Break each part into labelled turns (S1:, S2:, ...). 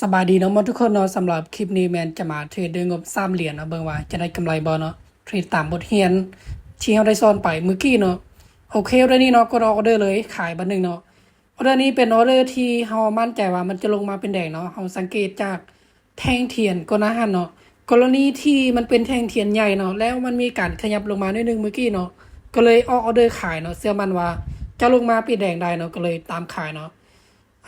S1: สบายดีเนาะหมดทุกคนเนาะสำหรับคลิปนี้แมนจะมาเทรดด้วยงบสามเหรียญเนาะเบิ่งว่าจะได้กำไรบ่เนาะเทรดตามบทเรียนที่เราได้สอนไปเมื่อกี้เนาะโอเคออเดอร์นี้เนาะก็รอออเดอร์เลยขายบันหนึ่งเนาะออเดอร์นี้เป็นออเดอร์ที่เรามั่นใจว่ามันจะลงมาเป็นแดงเนาะเราสังเกตจากแท่งเทียนก็นะฮันเนาะกรณีที่มันเป็นแท่งเทียนใหญ่เนาะแล้วมันมีการขยับลงมาหนิดนึงเมื่อกี้เนาะก็เลยออกออเดอร์ขายเนาะเชื่อมันว่าจะลงมาเป็นแดงได้เนาะก็เลยตามขายเนาะ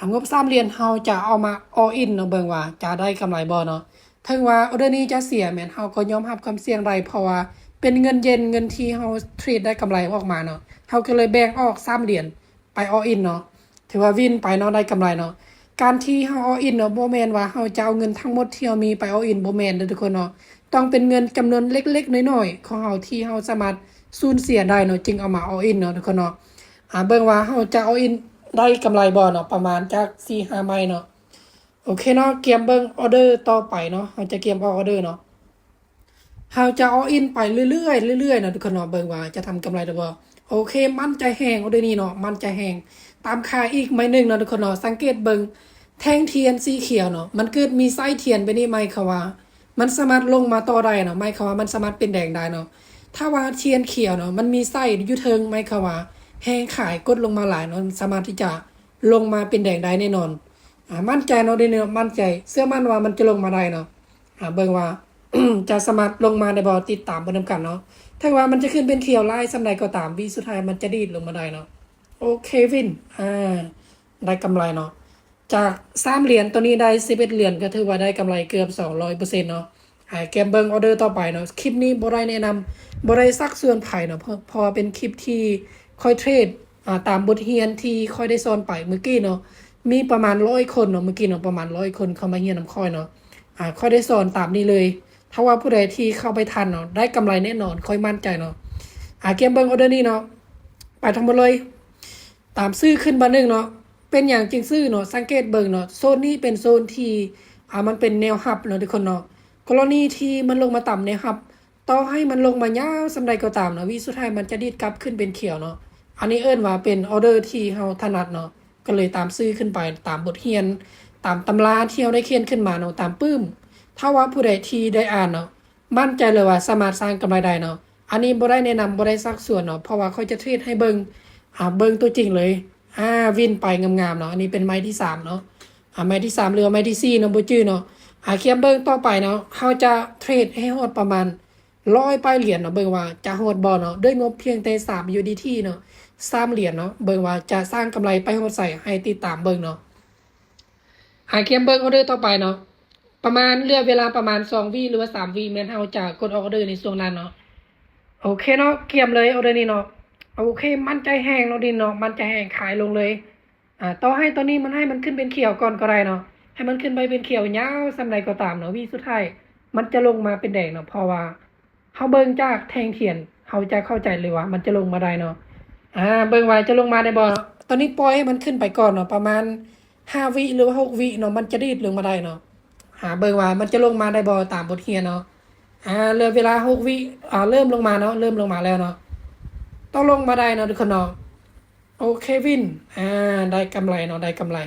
S1: งบสามเหรียญเฮาจะเอามา all in เนาะเบิ่งว่าจะได้กำไรบ่เนาะถึงว่าออเดอร์นี้จะเสียแม่นเฮาก็ยอมรับความเสี่ยงได้เพราะว่าเป็นเงินเย็นเงินที่เฮาเทรดได้กำไรออกมาเนาะเฮาก็เลยแบ่งออกสามเหรียญไป all in เนาะถือว่าวินไปเนาะได้กำไรเนาะการที่เฮา all in เนาะบ่แม่นว่าเฮาจะเอาเงินทั้งหมดที่เฮามีไป all in บ่แม่นเด้อทุกคนเนาะต้องเป็นเงินจำนวนเล็กๆน้อยๆของเฮาที่เฮาสามารถสูญเสียได้เนาะจึงเอามา all in เนาะทุกคนเนาะอ่าเบิ่งว่าเฮาจะออิน ได้กำไรบ่เนาะประมาณจาก4 5ไม้เนาะโอเคเนาะเกียมเบิ่งออเดอร์ต่อไปเนาะเฮาจะเกียมออเดอร์เนาะเฮาจะออินไปเรื่อยๆเรื่อยๆเนาะทุกคนเนาะเบิ่งว่าจะทำกำไรได้บ่าโอเค มั่นใจแฮงออเดอร์นี้เนาะมั่นใจแฮงตามค่าอีกไม้หนึงเนาะทุกคนเนาะสังเกตเบิ่งแท่งเทียนสีเขียวเนาะมันเกิดมีไส้เทียนไปนี่ไหมคะว่า มันสามารถลงมาต่อได้เนาะไหมคะว่ามันสามารถเป็นแดงได้เนาะถ้าว่าเทียนเขียวเนาะมันมีไส้อยู่เทิงไหมคะว่า แห้งขายกดลงมาหลายเนาะสามารถที่จะลงมาเป็นแดงได้แน่นอนอ่ามั่นใจเนาะเดยวนี้เนาะมั่นใจ เสื้อมั่นว่ามันจะลงมาได้เนาะอ่าเบิ่งว่าจะสามารถลงมาในบอติดตามบนน้ำกันเนาะถ้าว่ามันจะขึ้นเป็นเขียวไล่สำใดก็ตามวิสุดท้ายมันจะดีดลงมาได้เนาะโอเควินอ่าได้กำไรเนาะจากสามเหรียญตัวนี้ได้สิบเอ็ดเหรียญก็ถือว่าได้กำไรเกือบสองร้อยเปอร์เซ็นต์เนาะหายแกมเบิงออเดอร์ต่อไปเนาะคลิปนี้บรายแนะนำบรายซักส่วนไผ่เนาะเพราะพอเป็นคลิปที่ ค่อยเทรดอ่าตามบทเรียนที่ค่อยได้สอนไปเมื่อกี้เนาะมีประมาณร้อยคนเนาะเมื่อกี้เนาะประมาณร้อยคนเข้ามาเรียนน้ำค่อยเนาะอ่าค่อยได้สอนตามนี้เลย ถ้าว่าผู้ใดที่เข้าไปทันเนาะได้กำไรแน่นอนค่อยมั่นใจเนาะอ่าเกมเบิงออเดอร์นี้เนาะไปทั้งหมดเลยตามซื้อขึ้นมาหนึ่งเนาะเป็นอย่างจริงซื้อเนาะสังเกตเบิ่งเนาะโซนนี้เป็นโซนที่อ่ามันเป็นแนวหับเนาะทุกคนเนาะกรณีที่มันลงมาต่ำแนวหับ ต่อให้มันลงมายาวสำใดก็ตามเนาะวิสุดท้ายมันจะดีดกลับขึ้นเป็นเขียวเนาะ อันนี้เอิ้นว่าเป็นออเดอร์ที่เฮาถนัดเนาะก็เลยตามซื้อขึ้นไปตามบทเรียน ตามตำราที่เราได้เขียนขึ้นมาเนาะตามปื้ม ถ้าว่าผู้ใดที่ได้อ่านเนาะมั่นใจเลยว่าสามารถสร้างกำไรได้เนาะอันนี้บ่ได้แนะนำบ่ได้ซักส่วนเนาะเพราะว่าเขาจะเทรดให้เบิงอ่าเบิงตัวจริงเลยอ่าวินไปงามๆเนาะอันนี้เป็นไม้ที่สามเนาะอ่าไม้ที่สามหรือไม้ที่สี่เนาะบ่จื้อเนาะอ่าเคียมเบิงต่อไปเนาะเขาจะเทรดให้ฮอดประมาณร้อยป้ายเหรียญเนาะเบิ่งว่าจะฮอดบ่เนาะด้วยงบเพียงแต่สาม UDT เนาะ สร้ามเหรียญเนาะเบิ่งว่าจะสร้างกำไรไปฮอดใส่ให้ติดตามเบิ่งเนาะหาเคียมเบิ่งออเดอร์ต่อไปเนาะประมาณเลือเวลาประมาณสองวิหรือว่าสามวิแม่นเฮาจะกดออเดอร์ในช่วงนั้นเนาะโอเคเนาะเกียมเลยออเดอร์นี้เนาะโอเค มั่นใจแห้งเนาะดินเนาะมั่นใจแห้งขายลงเลยอ่าต่อให้ตัวนี้มันให้มันขึ้นเป็นเขียวก่อนก็ได้เนาะให้มันขึ้นไปเป็นเขียวยาวสำใดก็ตามเนาะวิสุดท้ายมันจะลงมาเป็นแดงเนาะเพราะว่าเฮาเบิ่งจากแทงเทียนเฮาจะเข้าใจเลยว่า มันจะลงมาได้เนาะ อ่าเบิ่งว่าจะลงมาได้บ่ตอนนี้ปล่อยให้มันขึ้นไปก่อนเนาะประมาณห้าวิหรือว่าหกวิเนาะมันจะดีดลงมาได้เนาะหาเบิ่งว่ามันจะลงมาได้บ่ตามบทเรียนเนาะอ่าเหลือเวลาหกวิอ่าเริ่มลงมาเนาะเริ่มลงมาแล้วเนาะต้องลงมาได้เนาะทุกคนเนาะโอเควินอ่าได้กำไรเนาะได้กำไร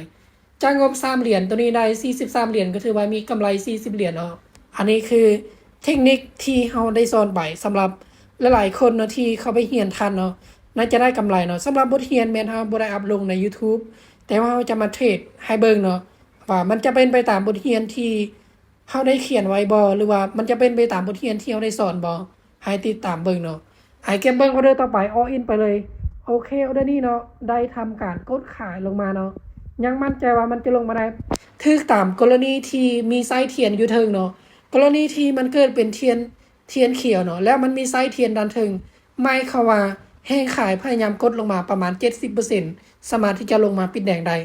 S1: จ้างงบสามเหรียญตัวนี้ได้สี่สิบสามเหรียญก็ถือว่ามีกำไรสี่สิบเหรียญเนาะอันนี้คือเทคนิคที่เราได้สอนไปสำหรับหลายๆคนเนาะที่เขาไปเรียนทันเนาะ น่าจะได้กำไรเนาะสำหรับบทเรียนแมนเฮาบ่ได้อัพลงใน YouTube แต่ว่าเราจะมาเทรดให้เบิ่งเนาะว่ามันจะเป็นไปตามบทเรียนที่เฮาได้เขียนไว้บ่หรือว่ามันจะเป็นไปตามบทเรียนที่เฮาได้สอนบ่ให้ติดตามเบิ่งเนาะให้เก็บเบิ่งออเดอร์ต่อไป all in ไปเลยโอเคออเดอร์นี้เนาะได้ทำการกดขายลงมาเนาะยังมั่นใจว่ามันจะลงมาได้ทึกตามกรณีที่มีไส้เทียนอยู่เทิงเนาะกรณีที่มันเกิดเป็นเทียนเทียนเขียวเนาะแล้วมันมีไส้เทียนดันเทิงไม่เขาว่า แห้งขายพยายามกดลงมาประมาณ 70%สามารถที่จะลงมาปิดแดงได้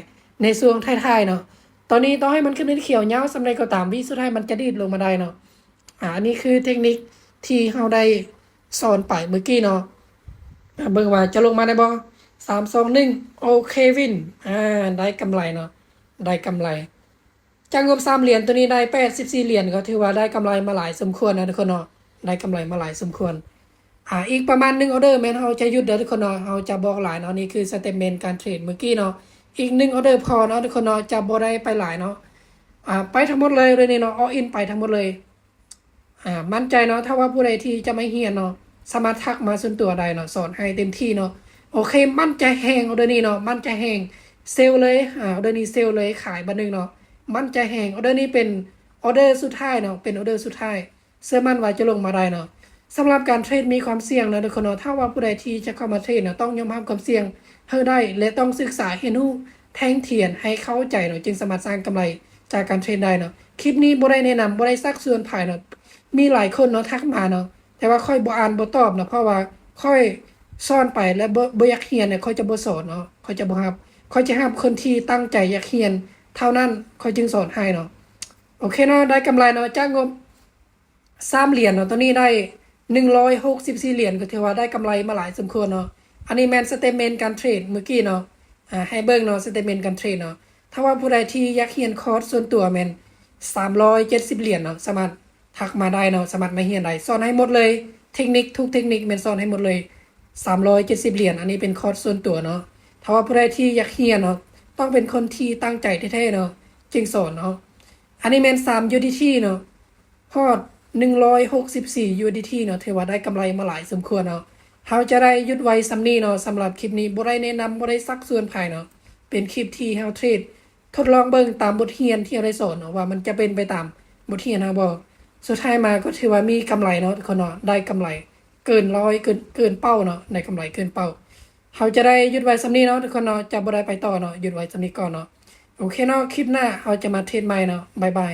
S1: ในช่วงท้ายๆเนาะตอนนี้ต้องให้มันขึ้นเป็นเขียวเงาสำเร็จก็ตามวิสุดท้ายมันจะดีดลงมาได้เนาะอ่าอันนี้คือเทคนิคที่เราได้สอนไปเมื่อกี้เนาะเบิ่งว่าจะลงมาได้บ่สามสองหนึ่งโอเควินอ่าได้กำไรเนาะได้กำไร จากงบสามเหรียญตัวนี้ได้แปดสิบสี่เหรียญก็ถือว่าได้กำไรมาหลายสมควรนะทุกคนเนาะได้กำไรมาหลายสมควร อ่าอีกประมาณหนึ่งออเดอร์แมนเราจะหยุดเด้อทุกคนเนาะเราจะบอกหลายเนาะนี่คือสเตทเมนต์การเทรดเมื่อกี้เนาะอีกหนึ่งออเดอร์พอเนาะทุกคนเนาะจะบ่ได้ไปหลายเนาะอ่าไปทั้งหมดเลยเลยนี่เนาะออินไปทั้งหมดเลยอ่ามั่นใจเนาะถ้าว่าผู้ใดที่จะไม่เฮียนเนาะสามารถทักมาส่วนตัวได้เนาะสอนให้เต็มที่เนาะโอเค มั่นใจแหงเอเดี๋ยวนี้เนาะมั่นใจแหงเซลเลยอ่าเอเดี๋ยวนี้เซลเลยขายบันหนึ่งเนาะมั่นใจแหงเอเดี๋ยวนี้เป็นออเดอร์สุดท้ายเนาะเป็นออเดอร์สุดท้ายเสื้อมั่นว่าจะลงมาได้เนาะ สำหรับการเทรดมีความเสี่ยงนะทุกคนเนาะถ้าว่าผู้ใดที่จะเข้ามาเทรดเนาะต้องยอมรับความเสี่ยงให้ได้และต้องศึกษาเห็นหูแท่งเทียนให้เข้าใจเนาะจึงสามารถสร้างกำไรจากการเทรดได้เนาะคลิปนี้บ่ได้แนะนำบ่ได้ซักส่วนภายเนาะมีหลายคนเนาะทักมาเนาะแต่ว่าค่อยบ่อ่านบ่ตอบเนาะเพราะว่าค่อยซ่อนไปและบ่บ่อยากเรียนเนี่ยค่อยจะบ่สอนเนาะค่อยจะบ่รับค่อยจะรับคนที่ตั้งใจอยากเรียน เท่านั้นค่อยจึงสอนให้เนาะโอเคเนาะได้กำไรเนาะจ้างงบ3เหรียญเนาะตัวนี้ได้ 164เหรียญก็ถือว่าได้กำไรมาหลายสมควรเนาะ อันนี้แมนสเตเมนต์การเทรดเมื่อกี้เนาะ อ่าให้เบิ่งเนาะสเตเมนต์การเทรดเนาะ ถ้าว่าผู้ใดที่อยากเรียนคอร์สส่วนตัวแม่น370เจ็ดสิบเหรียญเนาะสามารถทักมาได้เนาะสามารถมาเฮียนได้สอนให้หมดเลย เทคนิคทุกเทคนิคเป็นสอนให้หมดเลย370เจ็ดสิบเหรียญอันนี้เป็นคอร์สส่วนตัวเนาะ ถ้าว่าผู้ใดที่อยากเฮียนเนาะต้องเป็นคนที่ตั้งใจแท้ๆเนาะจึงสอนเนาะ อันนี้แมน3 UDT เนาะพอด 164 UDT เนาะเทว่าได้กำไรมาหลายสมควรเนาะเขาจะได้ยุดไว้สำนี้เนาะสำหรับคลิปนี้บ่ได้แนะนำบ่ได้ซักส่วนภายเนาะเป็นคลิปที่เฮาเทรดทดลองเบิ่งตามบทเรียนที่เราได้สอนเนาะว่ามันจะเป็นไปตามบทเรียนเฮาบ่สุดท้ายมาก็ถือว่ามีกำไรเนาะทุกคนเนาะได้กำไรเกินร้อยเกินเกินเป้าเนาะได้กำไรเกินเป้าเขาจะได้ยุดไว้สำนี้เนาะทุกคนเนาะจะบ่ได้ไปต่อเนาะยุดไว้สำนี้ก่อนเนาะโอเคเนาะคลิปหน้าเขาจะมาเทรดใหม่เนาะบายบาย